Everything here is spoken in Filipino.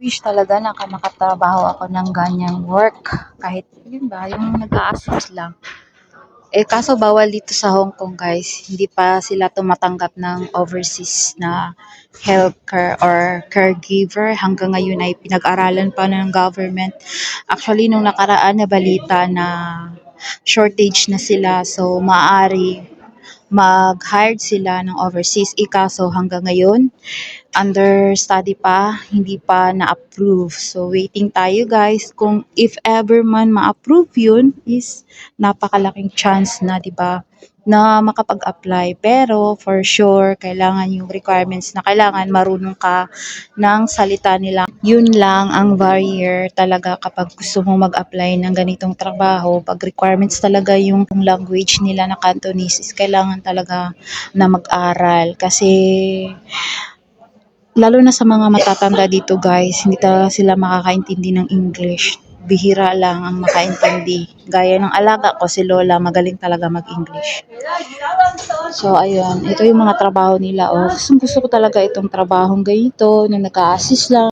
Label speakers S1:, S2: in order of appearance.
S1: wish talaga na ka- makatrabaho ako ng ganyang work. Kahit, yun ba, yung nag-a-assist lang. Eh, kaso bawal dito sa Hong Kong, guys. Hindi pa sila tumatanggap ng overseas na healthcare or caregiver. Hanggang ngayon ay pinag-aralan pa ng government. Actually, nung nakaraan na balita na shortage na sila. So, maaari mag-hired sila ng overseas. Ikaso hanggang ngayon, under study pa, hindi pa na-approve. So, waiting tayo guys. Kung if ever man ma-approve yun, is napakalaking chance na, di ba, na makapag-apply. Pero, for sure, kailangan yung requirements na kailangan marunong ka ng salita nila. Yun lang ang barrier talaga kapag gusto mo mag-apply ng ganitong trabaho. Pag requirements talaga yung language nila na Cantonese is kailangan talaga na mag-aral. Kasi, lalo na sa mga matatanda dito guys, hindi talaga sila makakaintindi ng English. Bihira lang ang makaintindi. Gaya ng alaga ko, si Lola, magaling talaga mag-English. So, ayun. Ito yung mga trabaho nila. Oh, gusto ko talaga itong trabahong ganito, na nag-a-assist lang.